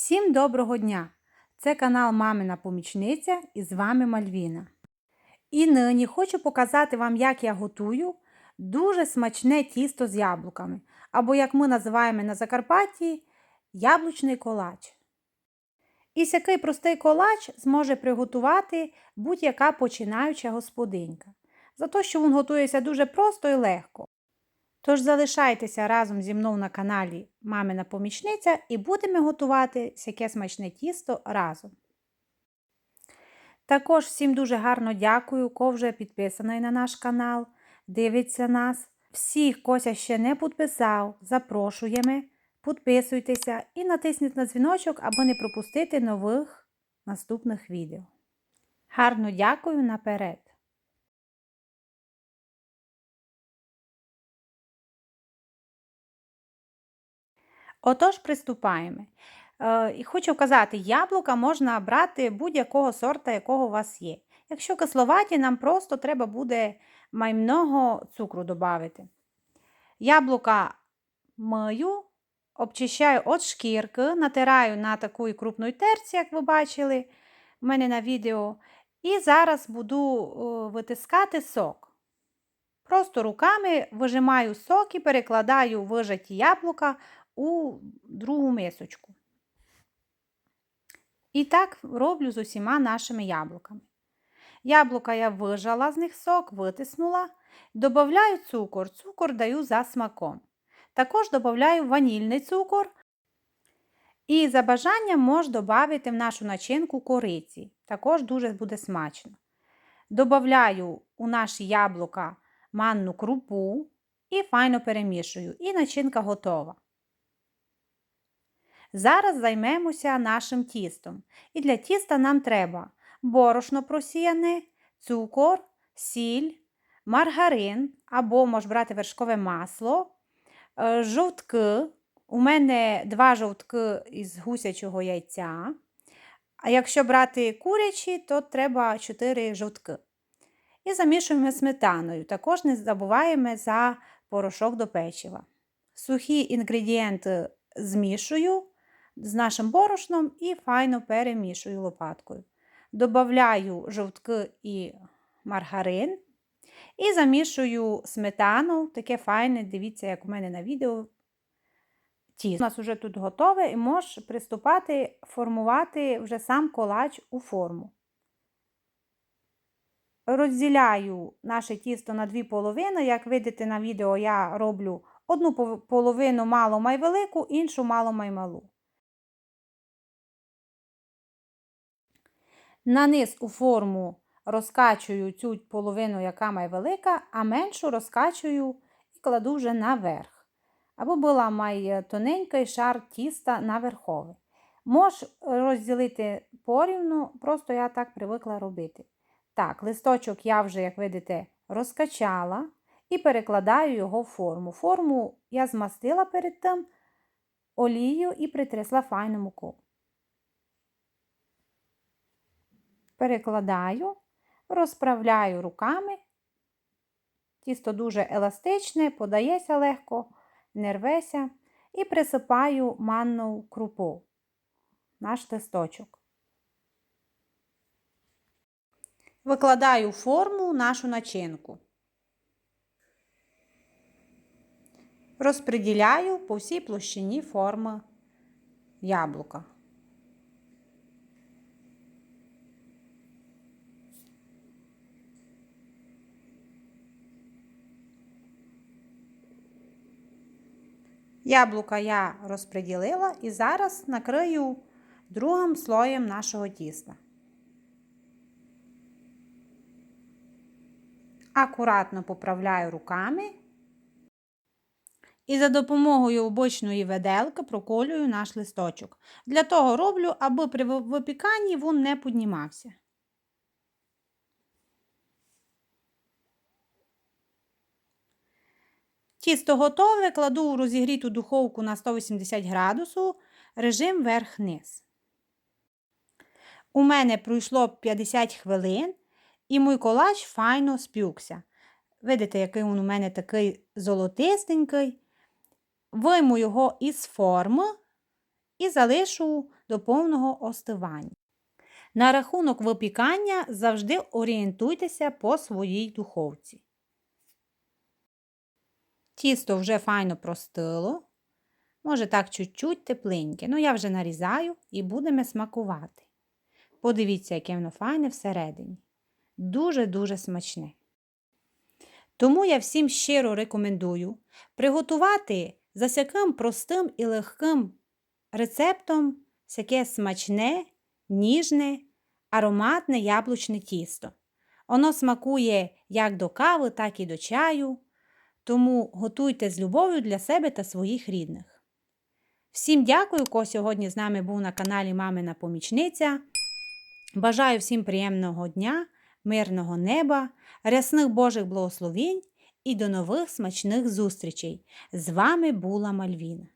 Всім доброго дня! Це канал Мамина Помічниця і з вами Мальвіна. І нині хочу показати вам, як я готую дуже смачне тісто з яблуками, або, як ми називаємо на Закарпатті, яблучний колач. І сякий простий колач зможе приготувати будь-яка починаюча господинька, за те, що він готується дуже просто і легко. Тож залишайтеся разом зі мною на каналі Мамина Помічниця і будемо готувати сяке смачне тісто разом. Також всім дуже гарно дякую, ко вже підписаний на наш канал, дивиться нас. Всіх, кося ще не підписав, запрошуємо, підписуйтеся і натисніть на дзвіночок, аби не пропустити нових наступних відео. Гарно дякую наперед! Отож, приступаємо. Е, І хочу вказати, яблука можна брати будь-якого сорта, якого у вас є. Якщо кисловаті, нам просто треба буде маймного цукру додати. Яблука мию, обчищаю від шкірки, натираю на таку крупну терці, як ви бачили в мене на відео. І зараз буду витискати сок. Просто руками вижимаю сок і перекладаю вижаті яблука у другу мисочку. І так роблю з усіма нашими яблуками. Яблука я вижала з них сок, витиснула, додаю цукор, цукор даю за смаком. Також додаю ванільний цукор. І за бажанням можна додати в нашу начинку кориці. Також дуже буде смачно. Добавляю у наші яблука манну крупу і файно перемішую. І начинка готова. Зараз займемося нашим тістом. І для тіста нам треба борошно просіяне, цукор, сіль, маргарин або можна брати вершкове масло, е, жовтки. У мене два жовтки із гусячого яйця. А якщо брати курячі, то треба 4 жовтки. І замішуємо сметаною. Також не забуваємо за порошок до печива. Сухі інгредієнти змішую з нашим борошном і файно перемішую лопаткою. Добавляю жовтки і маргарин. І замішую сметану, таке файне, дивіться, як у мене на відео. Тісто. У нас вже тут готове і можеш приступати формувати вже сам колач у форму. Розділяю наше тісто на дві половини. Як видите на відео, я роблю одну половину мало май велику, іншу мало май малу. На низ у форму розкачую цю половину, яка має велика, а меншу розкачую і кладу вже наверх. Або була має тоненький шар тіста наверховий. Можеш розділити порівну, просто я так привикла робити. Так, листочок я вже, як видите, розкачала і перекладаю його в форму. Форму я змастила перед тим олією і притрясла файну муку. Перекладаю, розправляю руками. Тісто дуже еластичне, подається легко, не рветься. І присипаю манну крупу, наш листочок. Викладаю форму нашу начинку. Розподіляю по всій площині форми яблука. Яблука я розподілила і зараз накрию другим слоєм нашого тіста. Акуратно поправляю руками і за допомогою обочної веделки проколюю наш листочок. Для того роблю, аби при випіканні він не піднімався. Тісто готове, кладу у розігріту духовку на 180 градусів, режим верх-низ. У мене пройшло 50 хвилин і мій колач файно спюкся. Видите, який він у мене такий золотистенький. Вийму його із форми і залишу до повного остивання. На рахунок випікання завжди орієнтуйтеся по своїй духовці. Тісто вже файно простило. Може, так чуть-чуть тепленьке. Ну, я вже нарізаю і будемо смакувати. Подивіться, яке воно файне всередині. Дуже-дуже смачне. Тому я всім щиро рекомендую приготувати за сяким простим і легким рецептом всяке смачне, ніжне, ароматне яблучне тісто. Воно смакує як до кави, так і до чаю. Тому готуйте з любов'ю для себе та своїх рідних. Всім дякую, хто сьогодні з нами був на каналі Мамина Помічниця. Бажаю всім приємного дня, мирного неба, рясних Божих благословінь і до нових смачних зустрічей. З вами була Мальвіна.